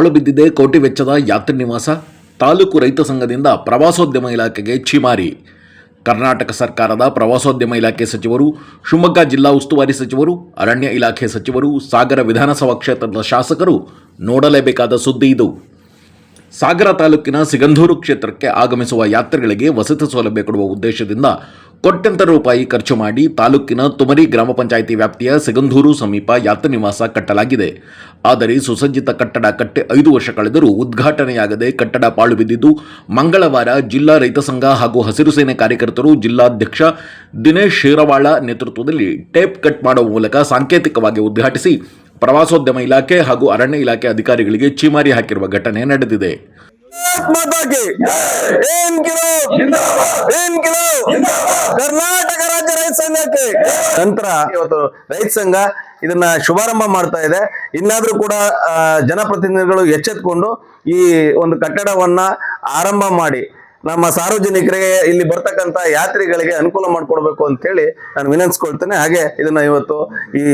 ಪಾಳು ಬಿದ್ದಿದೆ, ಕೋಟಿ ವೆಚ್ಚದ ಯಾತ್ರಿ ನಿವಾಸ, ತಾಲೂಕು ರೈತ ಸಂಘದಿಂದ ಪ್ರವಾಸೋದ್ಯಮ ಇಲಾಖೆಗೆ ಛೀಮಾರಿ. ಕರ್ನಾಟಕ ಸರ್ಕಾರದ ಪ್ರವಾಸೋದ್ಯಮ ಇಲಾಖೆ ಸಚಿವರು, ಶಿವಮೊಗ್ಗ ಜಿಲ್ಲಾ ಉಸ್ತುವಾರಿ ಸಚಿವರು, ಅರಣ್ಯ ಇಲಾಖೆ ಸಚಿವರು, ಸಾಗರ ವಿಧಾನಸಭಾ ಕ್ಷೇತ್ರದ ಶಾಸಕರು ನೋಡಲೇಬೇಕಾದ ಸುದ್ದಿ ಇದು. ಸಾಗರ ತಾಲೂಕಿನ ಸಿಗಂಧೂರು ಕ್ಷೇತ್ರಕ್ಕೆ ಆಗಮಿಸುವ ಯಾತ್ರಿಗಳಿಗೆ ವಸತಿ ಸೌಲಭ್ಯ ಕೊಡುವ ಉದ್ದೇಶದಿಂದ ಕೋಟ್ಯಂತರ ರೂಪಾಯಿ ಖರ್ಚು ಮಾಡಿ ತಾಲೂಕಿನ ತುಮರಿ ಗ್ರಾಮ ಪಂಚಾಯಿತಿ ವ್ಯಾಪ್ತಿಯ ಸಿಗಂಧೂರು ಸಮೀಪ ಯಾತ್ರ ನಿವಾಸ ಕಟ್ಟಲಾಗಿದೆ. ಆದರೆ ಸುಸಜ್ಜಿತ ಕಟ್ಟಡ ಕಟ್ಟೆ ಐದು ವರ್ಷ ಕಳೆದರೂ ಉದ್ಘಾಟನೆಯಾಗದೆ ಕಟ್ಟಡ ಪಾಳು ಬಿದ್ದಿದ್ದು, ಮಂಗಳವಾರ ಜಿಲ್ಲಾ ರೈತ ಸಂಘ ಹಾಗೂ ಹಸಿರು ಸೇನೆ ಕಾರ್ಯಕರ್ತರು ಜಿಲ್ಲಾಧ್ಯಕ್ಷ ದಿನೇಶ್ ಶೀರವಾಳ ನೇತೃತ್ವದಲ್ಲಿ ಟೇಪ್ ಕಟ್ ಮಾಡುವ ಮೂಲಕ ಸಾಂಕೇತಿಕವಾಗಿ ಉದ್ಘಾಟಿಸಿ ಪ್ರವಾಸೋದ್ಯಮ ಇಲಾಖೆ ಹಾಗೂ ಅರಣ್ಯ ಇಲಾಖೆ ಅಧಿಕಾರಿಗಳಿಗೆ ಚೀಮಾರಿ ಹಾಕಿರುವ ಘಟನೆ ನಡೆದಿದೆ. ಕರ್ನಾಟಕ ರಾಜ್ಯ ರೈತ ಸಂಘಕ್ಕೆ. ನಂತರ ಇವತ್ತು ರೈತ ಸಂಘ ಇದನ್ನ ಶುಭಾರಂಭ ಮಾಡ್ತಾ ಇದೆ. ಇನ್ನಾದ್ರೂ ಕೂಡ ಜನಪ್ರತಿನಿಧಿಗಳು ಎಚ್ಚೆತ್ಕೊಂಡು ಈ ಒಂದು ಕಟ್ಟಡವನ್ನ ಆರಂಭ ಮಾಡಿ, ನಮ್ಮ ಸಾರ್ವಜನಿಕರಿಗೆ ಇಲ್ಲಿ ಬರ್ತಕ್ಕಂತ ಯಾತ್ರಿಗಳಿಗೆ ಅನುಕೂಲ ಮಾಡಿಕೊಡ್ಬೇಕು ಅಂತ ಹೇಳಿ ನಾನು ವಿನಂತಿಸ್ಕೊಳ್ತೇನೆ. ಹಾಗೆ ಇದನ್ನ ಇವತ್ತು ಈ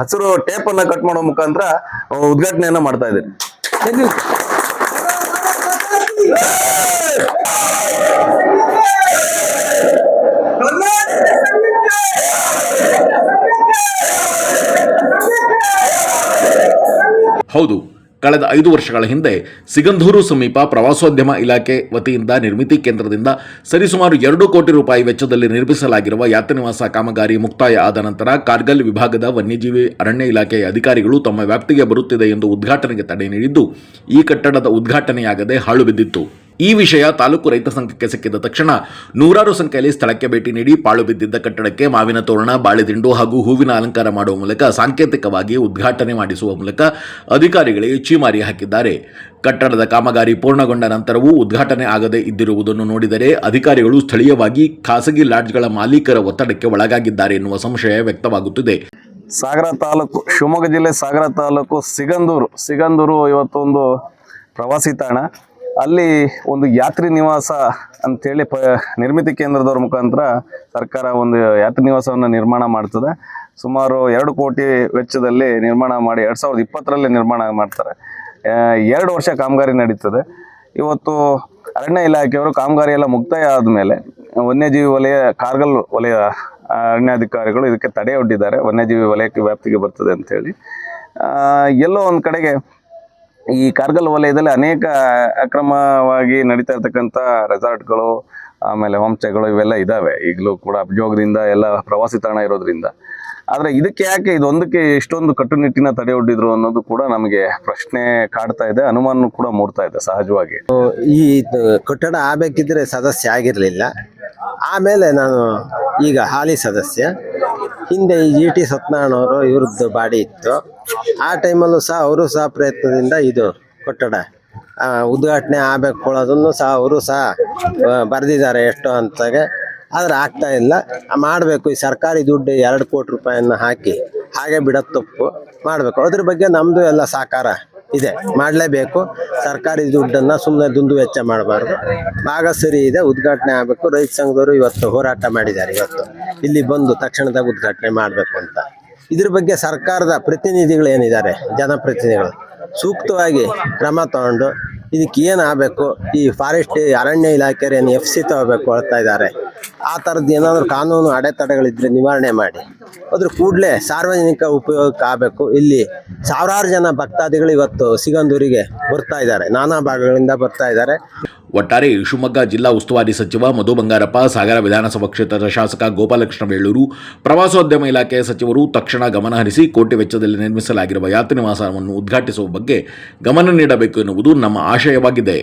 ಹಸಿರು ಟೇಪ್ ಅನ್ನ ಕಟ್ ಮಾಡೋ ಮುಖಾಂತರ ಉದ್ಘಾಟನೆಯನ್ನ ಮಾಡ್ತಾ ಇದ್ದೇನೆ. ಹೌದು. ಕಳೆದ ಐದು ವರ್ಷಗಳ ಹಿಂದೆ ಸಿಗಂಧೂರು ಸಮೀಪ ಪ್ರವಾಸೋದ್ಯಮ ಇಲಾಖೆ ವತಿಯಿಂದ ನಿರ್ಮಿತಿ ಕೇಂದ್ರದಿಂದ ಸರಿಸುಮಾರು ಎರಡು ಕೋಟಿ ರೂಪಾಯಿ ವೆಚ್ಚದಲ್ಲಿ ನಿರ್ಮಿಸಲಾಗಿರುವ ಯಾತ್ರಿನಿವಾಸ ಕಾಮಗಾರಿ ಮುಕ್ತಾಯ ಆದ ನಂತರ ಕಾರ್ಗಲ್ ವಿಭಾಗದ ವನ್ಯಜೀವಿ ಅರಣ್ಯ ಇಲಾಖೆಯ ಅಧಿಕಾರಿಗಳು ತಮ್ಮ ವ್ಯಾಪ್ತಿಗೆ ಬರುತ್ತಿದೆ ಎಂದು ಉದ್ಘಾಟನೆಗೆ ತಡೆ ನೀಡಿದ್ದು, ಈ ಕಟ್ಟಡದ ಉದ್ಘಾಟನೆಯಾಗದೆ ಹಾಳು ಬಿದ್ದಿತ್ತು. ಈ ವಿಷಯ ತಾಲೂಕು ರೈತ ಸಂಘಕ್ಕೆ ಸಿಕ್ಕಿದ ತಕ್ಷಣ ನೂರಾರು ಸಂಖ್ಯೆಯಲ್ಲಿ ಸ್ಥಳಕ್ಕೆ ಭೇಟಿ ನೀಡಿ ಪಾಳು ಬಿದ್ದಿದ್ದ ಕಟ್ಟಡಕ್ಕೆ ಮಾವಿನ ತೋರಣ ಬಾಳೆದಿಂಡು ಹಾಗೂ ಹೂವಿನ ಅಲಂಕಾರ ಮಾಡುವ ಮೂಲಕ ಸಾಂಕೇತಿಕವಾಗಿ ಉದ್ಘಾಟನೆ ಮಾಡಿಸುವ ಮೂಲಕ ಅಧಿಕಾರಿಗಳಿಗೆ ಚೀಮಾರಿ ಹಾಕಿದ್ದಾರೆ. ಕಟ್ಟಡದ ಕಾಮಗಾರಿ ಪೂರ್ಣಗೊಂಡ ನಂತರವೂ ಉದ್ಘಾಟನೆ ಆಗದೇ ಇದ್ದಿರುವುದನ್ನು ನೋಡಿದರೆ ಅಧಿಕಾರಿಗಳು ಸ್ಥಳೀಯವಾಗಿ ಖಾಸಗಿ ಲಾಡ್ಜ್ಗಳ ಮಾಲೀಕರ ಒತ್ತಡಕ್ಕೆ ಒಳಗಾಗಿದ್ದಾರೆ ಎನ್ನುವ ಸಂಶಯ ವ್ಯಕ್ತವಾಗುತ್ತಿದೆ. ಸಾಗರ ತಾಲೂಕು, ಶಿವಮೊಗ್ಗ ಜಿಲ್ಲೆ ಸಾಗರ ತಾಲೂಕು ಸಿಗಂದೂರು. ಸಿಗಂದೂರು ಇವತ್ತೊಂದು ಪ್ರವಾಸಿ ತಾಣ. ಅಲ್ಲಿ ಒಂದು ಯಾತ್ರಿ ನಿವಾಸ ಅಂತೇಳಿ ಪ, ನಿರ್ಮಿತಿ ಕೇಂದ್ರದವ್ರ ಮುಖಾಂತರ ಸರ್ಕಾರ ಒಂದು ಯಾತ್ರಿ ನಿವಾಸವನ್ನು ನಿರ್ಮಾಣ ಮಾಡ್ತದೆ. ಸುಮಾರು ಎರಡು ಕೋಟಿ ವೆಚ್ಚದಲ್ಲಿ ನಿರ್ಮಾಣ ಮಾಡಿ, ಎರಡು ಸಾವಿರದ ಇಪ್ಪತ್ತರಲ್ಲಿ ನಿರ್ಮಾಣ ಮಾಡ್ತಾರೆ. ಎರಡು ವರ್ಷ ಕಾಮಗಾರಿ ನಡೀತದೆ. ಇವತ್ತು ಅರಣ್ಯ ಇಲಾಖೆಯವರು ಕಾಮಗಾರಿ ಎಲ್ಲ ಮುಕ್ತಾಯ ಆದಮೇಲೆ ವನ್ಯಜೀವಿ ವಲಯ, ಕಾರ್ಗಲ್ ವಲಯ ಅರಣ್ಯಾಧಿಕಾರಿಗಳು ಇದಕ್ಕೆ ತಡೆ ಒಡ್ಡಿದ್ದಾರೆ. ವನ್ಯಜೀವಿ ವಲಯಕ್ಕೆ ವ್ಯಾಪ್ತಿಗೆ ಬರ್ತದೆ ಅಂಥೇಳಿ ಎಲ್ಲೋ ಒಂದು ಕಡೆಗೆ ಈ ಕಾರ್ಗಲ್ ವಲಯದಲ್ಲಿ ಅನೇಕ ಅಕ್ರಮವಾಗಿ ನಡೀತಾ ಇರ್ತಕ್ಕಂಥ ರೆಸಾರ್ಟ್ಗಳು, ಆಮೇಲೆ ಹೋಮ್ಸ್ಟೇಗಳು ಇವೆಲ್ಲ ಇದ್ದಾವೆ ಈಗಲೂ ಕೂಡ ಅಭಿಯೋಗದಿಂದ ಎಲ್ಲ ಪ್ರವಾಸಿ ತಾಣ ಇರೋದ್ರಿಂದ. ಆದರೆ ಇದಕ್ಕೆ ಯಾಕೆ ಇದೊಂದಕ್ಕೆ ಇಷ್ಟೊಂದು ಕಟ್ಟುನಿಟ್ಟಿನ ತಡೆ ಒಡ್ಡಿದ್ರು ಅನ್ನೋದು ಕೂಡ ನಮಗೆ ಪ್ರಶ್ನೆ ಕಾಡ್ತಾ ಇದೆ ಅನುಮಾನ ಕೂಡ ಮೂಡ್ತಾ ಇದೆ ಸಹಜವಾಗಿ. ಈ ಕಟ್ಟಡ ಆಗಬೇಕಿದ್ರೆ ಸದಸ್ಯ ಆಗಿರಲಿಲ್ಲ. ಆಮೇಲೆ ನಾನು ಈಗ ಹಾಲಿ ಸದಸ್ಯ. ಹಿಂದೆ ಈ ಜಿ ಟಿ ಸತ್ಯನಾರಾಯಣವರು ಇವ್ರದ್ದು ಬಾಡಿ ಇತ್ತು. ಆ ಟೈಮಲ್ಲೂ ಸಹ ಅವರು ಸಹ ಪ್ರಯತ್ನದಿಂದ ಇದು ಕಟ್ಟಡ. ಉದ್ಘಾಟನೆ ಆಗಬೇಕು ಸಹ ಅವರು ಸಹ ಬರೆದಿದ್ದಾರೆ ಎಷ್ಟು ಅಂತಾಗೆ ಆದರೆ ಆಗ್ತಾ ಇಲ್ಲ. ಮಾಡಬೇಕು. ಈ ಸರ್ಕಾರಿ ದುಡ್ಡು ಎರಡು ಕೋಟಿ ರೂಪಾಯಿಯನ್ನು ಹಾಕಿ, ಹಾಗೆ ಬಿಡೋದು ತಪ್ಪು ಮಾಡಬೇಕು. ಅದ್ರ ಬಗ್ಗೆ ನಮ್ಮದು ಎಲ್ಲ ಸಹಕಾರ. ಇದೆ, ಮಾಡಲೇಬೇಕು. ಸರ್ಕಾರಿ ದುಡ್ಡನ್ನು ಸುಮ್ಮನೆ ದುಂದು ವೆಚ್ಚ ಮಾಡಬಾರ್ದು. ಭಾಗ ಸರಿ ಇದೆ, ಉದ್ಘಾಟನೆ ಆಗಬೇಕು. ರೈತ ಸಂಘದವರು ಇವತ್ತು ಹೋರಾಟ ಮಾಡಿದ್ದಾರೆ ಇವತ್ತು. ಇಲ್ಲಿ ಬಂದು ತಕ್ಷಣದಾಗ ಉದ್ಘಾಟನೆ ಮಾಡಬೇಕು ಅಂತ. ಇದ್ರ ಬಗ್ಗೆ ಸರ್ಕಾರದ ಪ್ರತಿನಿಧಿಗಳು ಏನಿದ್ದಾರೆ? ಜನಪ್ರತಿನಿಧಿಗಳು. ಸೂಕ್ತವಾಗಿ ಕ್ರಮ ತಗೊಂಡು ಇದಕ್ಕೆ ಏನಾಗಬೇಕು ಈ ಫಾರೆಸ್ಟ್, ಅರಣ್ಯ ಇಲಾಖೆಯವರು ಏನು ಎಫ್ ಸಿ ತಗೋಬೇಕು ಹೇಳ್ತಾ ಇದ್ದಾರೆ. ಆ ಥರದ್ದು ಏನಾದರೂ ಕಾನೂನು ಅಡೆತಡೆಗಳಿದ್ರೆ ನಿವಾರಣೆ ಮಾಡಿ. ಅದ್ರ ಕೂಡಲೇ ಸಾರ್ವಜನಿಕ ಉಪಯೋಗಕ್ಕೆ ಆಗಬೇಕು. ಇಲ್ಲಿ ಸಾವಿರಾರು ಜನ ಭಕ್ತಾದಿಗಳು ಇವತ್ತು ಸಿಗಂದೂರಿಗೆ ಬರ್ತಾ ಇದ್ದಾರೆ. ನಾನಾ ಭಾಗಗಳಿಂದ ಬರ್ತಾ ಇದ್ದಾರೆ. ಒಟ್ಟಾರೆ ಶಿವಮೊಗ್ಗ ಜಿಲ್ಲಾ ಉಸ್ತುವಾರಿ ಸಚಿವ ಮಧು ಬಂಗಾರಪ್ಪ, ಸಾಗರ ವಿಧಾನಸಭಾ ಕ್ಷೇತ್ರದ ಶಾಸಕ ಗೋಪಾಲಕೃಷ್ಣ ಬೇಳೂರು, ಪ್ರವಾಸೋದ್ಯಮ ಇಲಾಖೆಯ ಸಚಿವರು ತಕ್ಷಣ ಗಮನಹರಿಸಿ ಕೋಟಿ ವೆಚ್ಚದಲ್ಲಿ ನಿರ್ಮಿಸಲಾಗಿರುವ ಯಾತ್ರಿ ನಿವಾಸವನ್ನು ಉದ್ಘಾಟಿಸುವ ಬಗ್ಗೆ ಗಮನ ನೀಡಬೇಕು ಎನ್ನುವುದು ನಮ್ಮ ಆಶಯವಾಗಿದೆ.